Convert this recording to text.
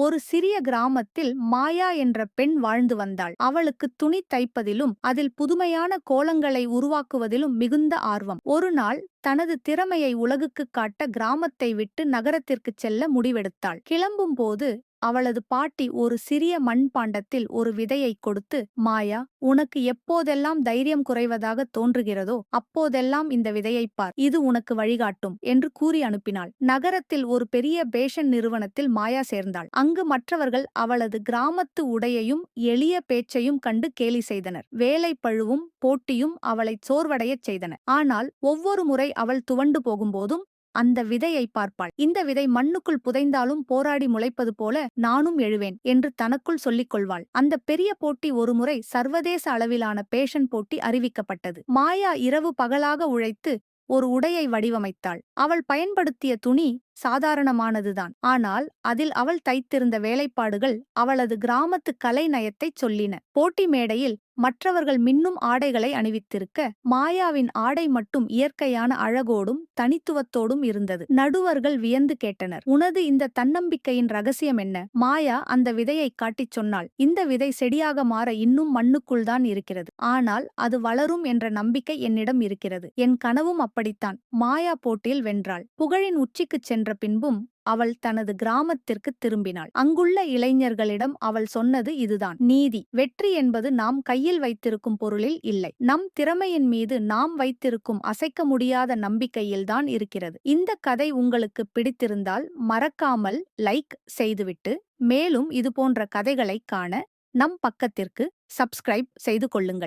ஒரு சிறிய கிராமத்தில் மாயா என்ற பெண் வாழ்ந்து வந்தாள். அவளுக்கு துணி தைப்பதிலும் அதில் புதுமையான கோலங்களை உருவாக்குவதிலும் மிகுந்த ஆர்வம். ஒரு நாள் தனது திறமையை உலகுக்குக் காட்ட கிராமத்தை விட்டு நகரத்திற்குச் செல்ல முடிவெடுத்தாள். கிளம்பும்போது அவளது பாட்டி ஒரு சிறிய மண்பாண்டத்தில் ஒரு விதையைக் கொடுத்து மாயா உனக்கு எப்போதெல்லாம் தைரியம் குறைவதாக தோன்றுகிறதோ அப்போதெல்லாம் இந்த விதையைப் பார். இது உனக்கு வழிகாட்டும் என்று கூறி அனுப்பினாள். நகரத்தில் ஒரு பெரிய பேஷன் நிறுவனத்தில் மாயா சேர்ந்தாள். அங்கு மற்றவர்கள் அவளது கிராமத்து உடையையும் எளிய பேச்சையும் கண்டு கேலி செய்தனர். வேலை பழுவும் போட்டியும் அவளை சோர்வடையச் செய்தன. ஆனால் ஒவ்வொரு முறை அவள் துவண்டு போகும்போதும் அந்த விதையை பார்ப்பாள். இந்த விதை மண்ணுக்குள் புதைந்தாலும் போராடி முளைப்பது போல நானும் எழுவேன் என்று தனக்குள் சொல்லிக் கொள்வாள். அந்த பெரிய போட்டி ஒருமுறை சர்வதேச அளவிலான பேஷன் போட்டி அறிவிக்கப்பட்டது. மாயா இரவு பகலாக உழைத்து ஒரு உடையை வடிவமைத்தாள். அவள் பயன்படுத்திய துணி சாதாரணமானதுதான். ஆனால் அதில் அவள் தைத்திருந்த வேலைப்பாடுகள் அவளது கிராமத்து கலை நயத்தைச் சொல்லின. போட்டி மேடையில் மற்றவர்கள் மின்னும் ஆடைகளை அணிவித்திருக்க மாயாவின் ஆடை மட்டும் இயற்கையான அழகோடும் தனித்துவத்தோடும் இருந்தது. நடுவர்கள் வியந்து கேட்டனர். உனது இந்த தன்னம்பிக்கையின் ரகசியம் என்ன? மாயா அந்த விதையை காட்டிச் சொன்னாள். இந்த விதை செடியாக மாற இன்னும் மண்ணுக்குள் தான் இருக்கிறது. ஆனால் அது வளரும் என்ற நம்பிக்கை என்னிடம் இருக்கிறது. என் கனவும் அப்படித்தான். மாயா போட்டியில் வென்றாள். புகழின் உச்சிக்குச் சென்ற பின்பும் அவள் தனது கிராமத்திற்கு திரும்பினாள். அங்குள்ள இளைஞர்களிடம் அவள் சொன்னது இதுதான். நீதி வெற்றி என்பது நாம் கையில் வைத்திருக்கும் பொருளில் இல்லை. நம் திறமையின் மீது நாம் வைத்திருக்கும் அசைக்க முடியாத நம்பிக்கையில்தான் இருக்கிறது. இந்த கதை உங்களுக்கு பிடித்திருந்தால் மறக்காமல் லைக் செய்துவிட்டு மேலும் இதுபோன்ற கதைகளைக் காண நம் பக்கத்திற்கு சப்ஸ்கிரைப் செய்து கொள்ளுங்கள்.